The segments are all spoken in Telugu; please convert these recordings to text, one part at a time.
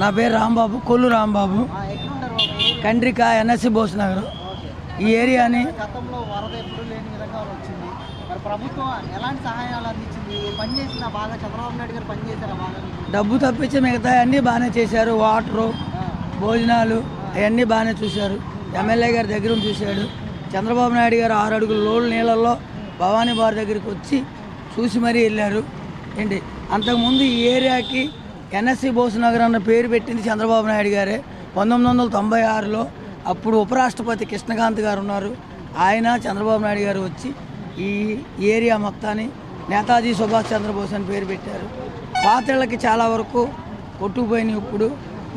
నా పేరు రాంబాబు కొల్లు రాంబాబు. కండ్రిక ఎన్ఎస్సి బోస్ నగర్. ఈ ఏరియాని? డబ్బు తప్పించి మిగతా అన్నీ బాగానే చేశారు. వాటరు భోజనాలు అవన్నీ బాగానే చూశారు. ఎమ్మెల్యే గారి దగ్గర చూశాడు. చంద్రబాబు నాయుడు గారు ఆరు అడుగుల లోళ్ళు నీళ్ళల్లో భవానీ బార్ దగ్గరికి వచ్చి చూసి మరీ వెళ్ళారు. ఏంటి? అంతకుముందు ఈ ఏరియాకి ఎన్ఎస్సి బోస్ నగర్ అన్న పేరు పెట్టింది చంద్రబాబు నాయుడు గారే. పంతొమ్మిది వందల తొంభై ఆరులో అప్పుడు ఉపరాష్ట్రపతి కృష్ణకాంత్ గారు ఉన్నారు. ఆయన చంద్రబాబు నాయుడు గారు వచ్చి ఈ ఏరియా మొత్తాన్ని నేతాజీ సుభాష్ చంద్రబోస్ అని పేరు పెట్టారు. పాత్రలకి చాలా వరకు కొట్టుకుపోయినాయి ఇప్పుడు.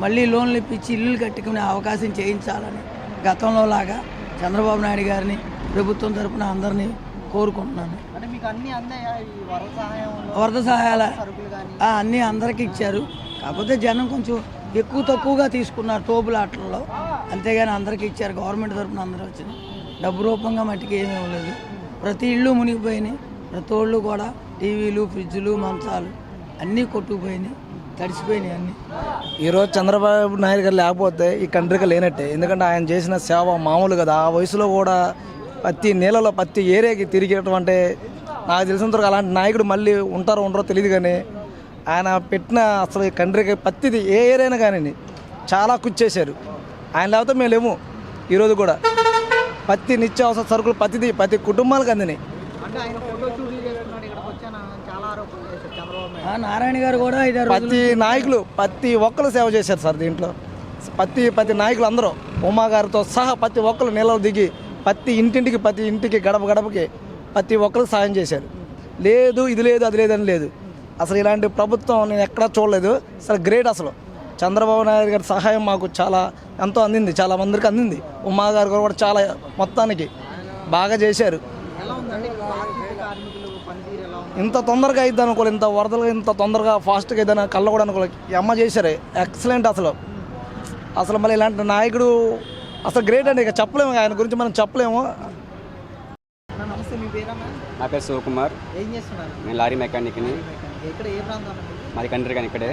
మళ్ళీ లోన్లు ఇప్పించి ఇల్లు కట్టుకునే అవకాశం చేయించాలని గతంలో లాగా చంద్రబాబు నాయుడు గారిని ప్రభుత్వం తరపున అందరినీ కోరుకుంటున్నాను. వరద సహాయంలో వరద సహాయాల సరుకులు కానీ ఆ, అన్నీ అందరికీ ఇచ్చారు. కాకపోతే జనం కొంచెం ఎక్కువ తక్కువగా తీసుకున్నారు తోపులాటల్లో అంతేగాని అందరికీ ఇచ్చారు. గవర్నమెంట్ తరపున అందరూ వచ్చింది. డబ్బు రూపంగా మట్టికి ఏమీ ఇవ్వలేదు. ప్రతి ఇల్లు మునిగిపోయినాయి. ప్రతి ఒళ్ళు కూడా టీవీలు ఫ్రిడ్జ్లు మంచాలు అన్నీ కొట్టుకుపోయినాయి. తడిసిపోయినాయి అన్నీ. ఈరోజు చంద్రబాబు నాయుడు గారు లేకపోతే ఈ కంట్రీకి లేనట్టే. ఎందుకంటే ఆయన చేసిన సేవ మామూలు కదా. ఆ వయసులో కూడా ప్రతి నెలలో ప్రతి ఏరియాకి తిరిగేటం అంటే నాకు తెలిసినంత వరకు అలాంటి నాయకుడు మళ్ళీ ఉంటారో ఉండరో తెలియదు కానీ ఆయన పెట్టిన అసలు ఈ కంట్రీకి ప్రతిది ఏ ఏరియా కానీ చాలా కృషి చేశారు. ఆయన లేకపోతే మేము లేము ఈరోజు కూడా ప్రతి నిత్యావసర సరుకులు ప్రతిదీ ప్రతి కుటుంబాలకు అందినాయి. నారాయణ గారు కూడా ప్రతి నాయకులు ప్రతి ఒక్కరు సేవ చేశారు సార్ దీంట్లో. ప్రతి ప్రతి నాయకులు అందరూ ఉమా గారితో సహా ప్రతి ఒక్కరు నీళ్ళలో దిగి ప్రతి ఇంటింటికి ప్రతి ఇంటికి గడప గడపకి ప్రతి ఒక్కరికి సాయం చేశారు. లేదు ఇది లేదు అది లేదని లేదు. అసలు ఇలాంటి ప్రభుత్వం నేను ఎక్కడా చూడలేదు. అసలు గ్రేట్ అసలు. చంద్రబాబు నాయుడు గారి సహాయం మాకు చాలా ఎంతో అందింది చాలా మందికి అందింది. ఉమా గారు కూడా చాలా మొత్తానికి బాగా చేశారు. ఇంత తొందరగా అయిద్ది అనుకోలేదు ఇంత వరదలుగా ఇంత తొందరగా ఫాస్ట్గా అయిద్దని కళ్ళ కూడా అనుకోలేదు. అమ్మ చేశారు ఎక్సలెంట్ అసలు. అసలు మళ్ళీ ఇలాంటి నాయకుడు అసలు గ్రేట్ అండి ఇక చెప్పలేము ఆయన గురించి మనం చెప్పలేము. నమస్తే మీ పేరన్నా నా పేరు శివకుమార్. ఏం చేస్తున్నారు? నేను లారీ మెకానిక్ని. ఎక్కడ ఏ ప్రాంతం అన్న మీది? కంట్రీ కానీ ఇక్కడే.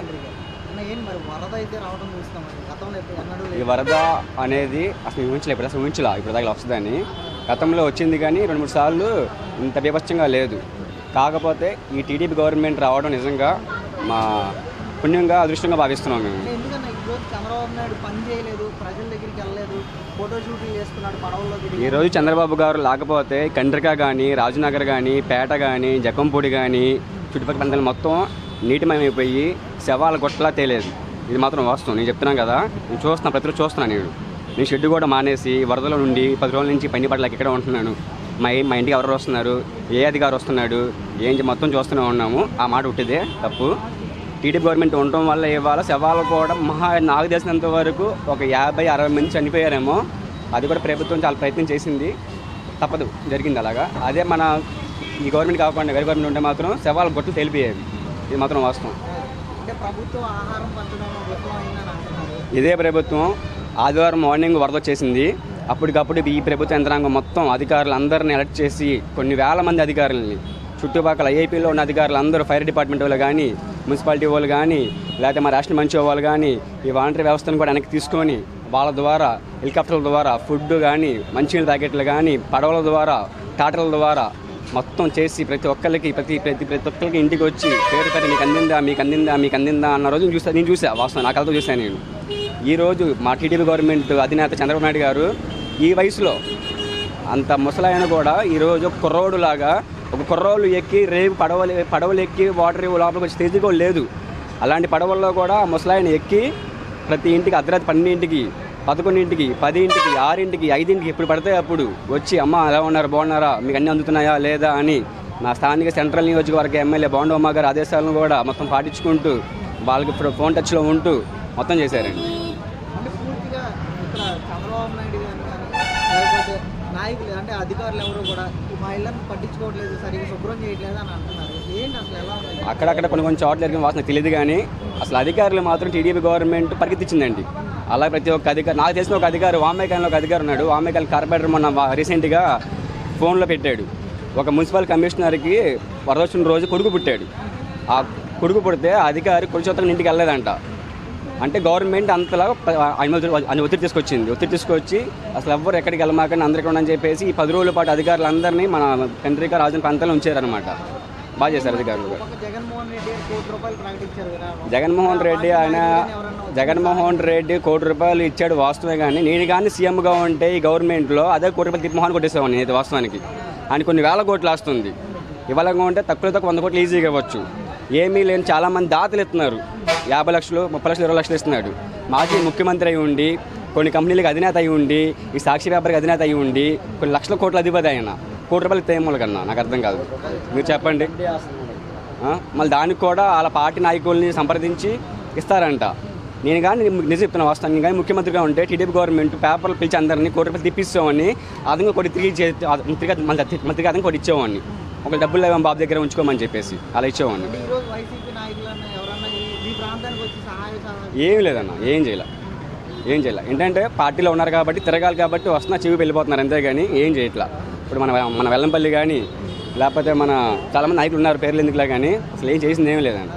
అన్న ఏం మరి వరద అయితే రావడం చూస్తాం గతంలో ఎప్పుడు ఎన్నడూ ఈ లేదు. వరద అనేది అసలు ఊహించలే ఇప్పుడు అసలు ఊహించలా. ఇప్పుడు దాకా వస్తుందని గతంలో వచ్చింది కానీ రెండు మూడు సార్లు ఇంత బీభత్సంగా లేదు. కాకపోతే ఈ టీడీపీ గవర్నమెంట్ రావడం నిజంగా మా పుణ్యంగా అదృష్టంగా భావిస్తున్నాం మేము. అంటే ఎందుకన్నా ఈరోజు చంద్రబాబు నాయుడు పని చేయలేదు ప్రజల దగ్గరికి వెళ్ళలేదు ఈరోజు చంద్రబాబు గారు లేకపోతే కండ్రిక కానీ రాజునగర్ కానీ పేట కానీ జకంపూడి కానీ చుట్టుపక్కల ప్రాంతాలు మొత్తం నీటిమయమైపోయి శవాల గొట్టలా తేలేదు. ఇది మాత్రం వాస్తవం. నేను చెప్తున్నాను కదా. నేను చూస్తున్నా ప్రతిరోజు చూస్తున్నాను నేను. నేను షెడ్ కూడా మానేసి వరదల నుండి పది రోజుల నుంచి పని పడలేక ఇక్కడ ఉంటున్నాను. మా మా ఇంటికి ఎవరు వస్తున్నారు ఏ అధికారు వస్తున్నాడు ఏం మొత్తం చూస్తూనే ఉన్నాము. ఆ మాట ఉట్టిదే తప్పు. టీడీపీ గవర్నమెంట్ ఉండటం వల్ల ఇవాళ శవాలు కూడా మహా నాకు తెలిసినంత వరకు ఒక యాభై అరవై మంది చనిపోయారేమో. అది కూడా ప్రభుత్వం చాలా ప్రయత్నం చేసింది. తప్పదు జరిగింది అలాగా. అదే మన ఈ గవర్నమెంట్ కాకుండా వేరే గవర్నమెంట్ ఉంటే మాత్రం శవాల గొట్టలు తెలిపోయేవి. ఇది మాత్రం వాస్తవం. ఇదే ప్రభుత్వం ఆదివారం మార్నింగ్ వరద వచ్చేసింది. అప్పటికప్పుడు ఈ ప్రభుత్వ యంత్రాంగం మొత్తం అధికారులు అందరిని అలర్ట్ చేసి కొన్ని వేల మంది అధికారులని చుట్టుపక్కల ఏపీలో ఉన్న అధికారులు అందరూ ఫైర్ డిపార్ట్మెంట్ వాళ్ళు కానీ మున్సిపాలిటీ వాళ్ళు కానీ లేకపోతే మా రాష్ట్ర మంచి వాళ్ళు కానీ ఈ వాలంటరీ వ్యవస్థను కూడా వెనక్కి తీసుకొని వాళ్ళ ద్వారా హెలికాప్టర్ల ద్వారా ఫుడ్ కానీ మంచినీళ్ళ ప్యాకెట్లు కానీ పడవల ద్వారా టాటర్ల ద్వారా మొత్తం చేసి ప్రతి ఒక్కరికి ప్రతి ప్రతి ప్రతి ఒక్కరికి ఇంటికి వచ్చి పేరు పేరు మీకు అందిందా మీకు అందిందా మీకు అందిందా అన్న రోజు చూసా నేను చూసా వాస్తవం నా కలతో చూశాను నేను. ఈ రోజు మా టీడీపీ గవర్నమెంట్ అధినేత చంద్రబాబు నాయుడు గారు ఈ వయసులో అంత ముసలాయన కూడా ఈరోజు కుర్రోడు లాగా ఒక కుర్రోళ్ళు ఎక్కి రేపు పడవలు పడవలు ఎక్కి వాటర్ లోపలికి వచ్చే స్థితి కూడా లేదు. అలాంటి పడవల్లో కూడా ముసలాయిని ముసలాయన ఎక్కి ప్రతి ఇంటికి అర్ధరాత్రి పన్నెండింటికి పదకొండింటికి పదింటికి ఆరింటికి ఐదింటికి ఎప్పుడు పడితే అప్పుడు వచ్చి అమ్మ ఎలా ఉన్నారు? బాగున్నారా? మీకు అన్నీ అందుతున్నాయా? లేదా? అని మా స్థానిక సెంట్రల్ నియోజకవర్గ ఎమ్మెల్యే బాండవమ్మ గారి ఆదేశాలను కూడా మొత్తం పాటించుకుంటూ వాళ్ళకి ఇప్పుడు ఫోన్ టచ్లో ఉంటూ మొత్తం చేశారండి. అంటే అధికారులు ఎవరు కూడా మహిళలను పట్టించుకోవట్లేదు సరిగ్గా శుభ్రం చేయట్లేదు అని అంటున్నారు. ఏంటి అసలు ఎలా అక్కడక్కడ కొన్ని కొన్ని చోట్ల జరిగిన వాసన తెలియదు కానీ అసలు అధికారులు మాత్రం టీడీపీ గవర్నమెంట్ పరిగెత్తించిందండి అలా ప్రతి ఒక్క అధికారి నాకు తెలిసిన ఒక అధికారి వామేకాయలో ఒక అధికారి ఉన్నాడు. వామేకాయలు కార్పొరేటర్ మొన్న రీసెంట్గా ఫోన్లో పెట్టాడు. ఒక మున్సిపల్ కమిషనర్కి వరదొచ్చిన రోజు కొడుకు పుట్టాడు. ఆ కొడుకు పుడితే ఆ అధికారి కొడుకు ఇంటికి వెళ్ళలేదంట. అంటే గవర్నమెంట్ అంతలా మీద ఒత్తిడి- తీసుకొచ్చింది. ఒత్తిడి తీసుకొచ్చి అసలు ఎవ్వరు ఎక్కడికి వెళ్ళమాకని అందరికీ ఉండని చెప్పేసి ఈ పది రోజుల పాటు అధికారులందరినీ మన కంట్రీగా రాజధాని ప్రాంతాల్లో ఉంచారనమాట బాగా చేశారు అధికారులు జగన్మోహన్ రెడ్డి ఆయన జగన్మోహన్ రెడ్డి కోటి రూపాయలు ఇచ్చాడు వాస్తవమే కానీ నేను కానీ సీఎంగా ఉంటే ఈ గవర్నమెంట్లో అదే కోటి రూపాయలు తిప్పమోహన్ కొట్టేసేవాడిని ఇది వాస్తవానికి. ఆయన కొన్ని వేల కోట్లు వస్తుంది ఇవాళ ఉంటే తక్కువ తక్కువ వంద కోట్లు ఈజీగా ఇవ్వచ్చు. ఏమీ లేని చాలామంది దాతలు ఇస్తున్నారు యాభై లక్షలు ముప్పై లక్షలు ఇరవై లక్షలు ఇస్తున్నాడు. మాజీ ముఖ్యమంత్రి అయి ఉండి కొన్ని కంపెనీలకు అధినేత అయి ఉండి ఈ సాక్షి వ్యాపారికి అధినేత అయి ఉండి కొన్ని లక్షల కోట్ల అధిపతి ఆయన. కోటి రూపాయలు తేమూల కన్నా నాకు అర్థం కాదు. మీరు చెప్పండి. మళ్ళీ దానికి కూడా వాళ్ళ పార్టీ నాయకుల్ని సంప్రదించి ఇస్తారంట. నేను కానీ నిజం చెప్తున్నా వాస్తవం. నేను కానీ ముఖ్యమంత్రిగా ఉంటే టీడీపీ గవర్నమెంట్ పేపర్లు పిలిచి అందరినీ కోటి రూపాయలు తిప్పిస్తామని అదంగా కొద్ది తిరిగి మంత్రిగా మంత్రిగా మళ్ళీ అదంగా కొద్ది ఇచ్చేవాడిని. ఒక డబ్బులు బాబు దగ్గర ఉంచుకోమని చెప్పేసి అలా ఇచ్చేవాడిని అంటే ఈరోజు వైసీపీ నాయకులన్నా ఎవరన్నా ఈ- ఈ ప్రాంతానికి వచ్చి సహాయ సహకారం ఏం లేదన్న ఏం చేయాల ఏం చేయాల. ఏంటంటే పార్టీలో ఉన్నారు కాబట్టి తిరగాలి కాబట్టి వస్తున్నా చెవి వెళ్ళిపోతున్నారు అంతేగాని ఏం చేయట్లా. ఇప్పుడు మన మన వెల్లంపల్లి కానీ లేకపోతే మన చాలామంది నాయకులు ఉన్నారు పేర్లు ఎందుకులే కానీ అసలు ఏం చేసింది ఏం ఏమన్నా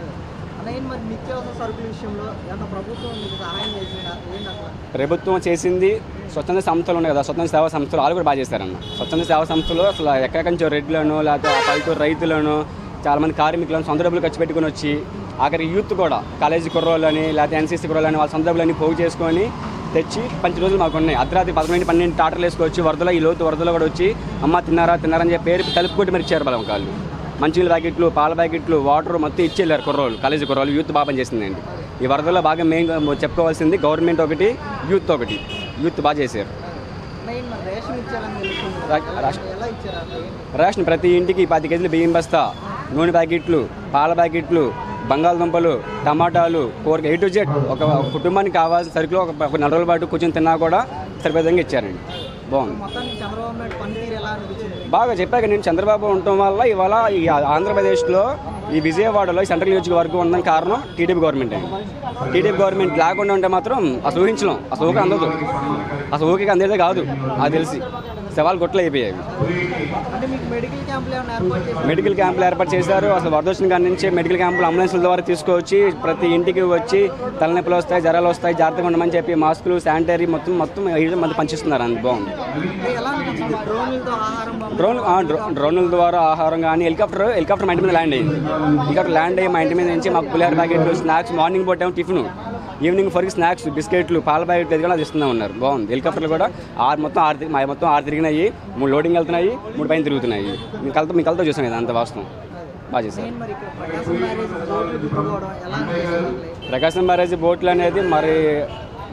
ప్రభుత్వం చేసిందా? స్వచ్ఛంద సంస్థలు ఉన్నాయి కదా స్వచ్ఛంద సేవా సంస్థలు వాళ్ళు కూడా బాగా చేస్తారన్న. స్వచ్ఛంద సేవా సంస్థలు అసలు ఎక్కడికి నుంచో రెడ్లను లేకపోతే పల్లెటూరు రైతులను చాలామంది కార్మికులను సొంత డబ్బులు ఖర్చు పెట్టుకొని వచ్చి ఆఖరి యూత్ కూడా కాలేజీ కుర్రోళ్ళని లేకపోతే ఎన్సీసీ కుర్రోళ్ళని వాళ్ళ డబ్బులని పోగు చేసుకొని తెచ్చి పంచి రోజులు మాకు ఉన్నాయి అర్ధరాత్రి పదకొండు పన్నెండు టాటర్లు వేసుకొచ్చి వరదలో ఈ లోతు వరదలో కూడా వచ్చి అమ్మ తిన్నారా తిన్నారని చెప్పి పేరు కలుపుకొట్టి మరి ఇచ్చారు బలం వాళ్ళు మంచినీళ్ళ ప్యాకెట్లు పాల ప్యాకెట్లు వాటర్ మొత్తం ఇచ్చి వెళ్ళారు కుర్రోళ్ళు కాలేజీ కుర్రోళ్ళు యూత్ బాగా పనిచేసిందండి. ఈ వరదలో బాగా మెయిన్ చెప్పుకోవాల్సింది గవర్నమెంట్ ఒకటి యూత్ ఒకటి. యూత్ బాగా చేశారు. రేషన్ ప్రతి ఇంటికి పది కేజీలు బియ్యం బస్తా నూనె ప్యాకెట్లు పాల ప్యాకెట్లు బంగాళదుంపలు టమాటాలు కూర ఏ టు జెడ్ ఒక కుటుంబానికి కావాల్సిన సరుకులు ఒక నెల రోజుల పాటు కూర్చొని తిన్నా కూడా సరిపోయే విధంగా ఇచ్చారండి. బాగుంది. బాగా చెప్పాక నేను చంద్రబాబు ఉండటం వల్ల ఇవాళ ఈ ఆంధ్రప్రదేశ్లో ఈ విజయవాడలో సెంట్రల్ నియోజకవర్గం ఉండడం కారణం టీడీపీ గవర్నమెంట్ అండి. టీడీపీ గవర్నమెంట్ లేకుండా ఉంటే మాత్రం అసలు ఊకే అందదు అసలు ఊకే అందేదే కాదు అది తెలిసి. సవాల్ గొట్లు అయిపోయాయి మెడికల్ క్యాంపులు ఏర్పాటు చేశారు? అసలు వరద వచ్చిన కాడి నుంచి మెడికల్ క్యాంపులు అంబులెన్స్ల ద్వారా తీసుకొచ్చి ప్రతి ఇంటికి వచ్చి తలనొప్పులు వస్తాయి జ్వరాలు వస్తాయి జాగ్రత్తగా ఉండమని చెప్పి మాస్కులు శానిటరీ మొత్తం మొత్తం మంది పంచిస్తున్నారు అంత బాగుంది? డ్రోన్ డ్రోన్ల ద్వారా ఆహారం కానీ హెలికాప్టర్ హెలికాప్టర్ మా ఇంటి మీద ల్యాండ్ అయింది హెలికాప్టర్ ల్యాండ్ అయ్యి మా ఇంటి మీద నుంచి మాకు పులిహార ప్యాకెట్లు స్నాక్స్ మార్నింగ్ పూట ఏమో టిఫిన్. ఈవినింగ్ ఫోర్కి స్నాక్స్ బిస్కెట్లు పాల ప్యాకెట్లు అది కూడా అది ఇస్తూనే ఉన్నారు. బాగుంది. హెలికాప్టర్లు కూడా ఆరు మొత్తం ఆరు మొత్తం ఆరు తిరిగినాయి. మూడు లోడింగ్ వెళ్తున్నాయి మూడు పైన తిరుగుతున్నాయి. మీ కలతో మీ కలతో చూసాం ఇది అంత వాస్తవం. బాగా చేశారు. ప్రకాశం బ్యారేజ్ బోట్లు అనేది మరి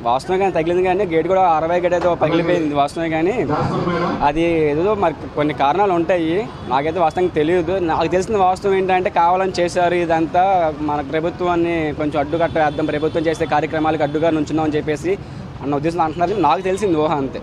వాస్తవంగా తగిలింది కానీ గేట్ కూడా అరవై గేట్ అయితే పగిలిపోయింది వాస్తున్నాయి కానీ. అది ఏదో మరి కొన్ని కారణాలు ఉంటాయి. నాకైతే వాస్తవంగా తెలియదు. నాకు తెలిసిన వాస్తవం ఏంటంటే కావాలని చేశారు ఇదంతా. మన ప్రభుత్వాన్ని కొంచెం అడ్డుకట్ట వేద్దాం. ప్రభుత్వం చేసే కార్యక్రమాలకు అడ్డుగా నుంచున్నాం అని చెప్పేసి అన్న ఉద్దేశం అంటున్నారు. నాకు తెలిసింది ఊహ అంతే.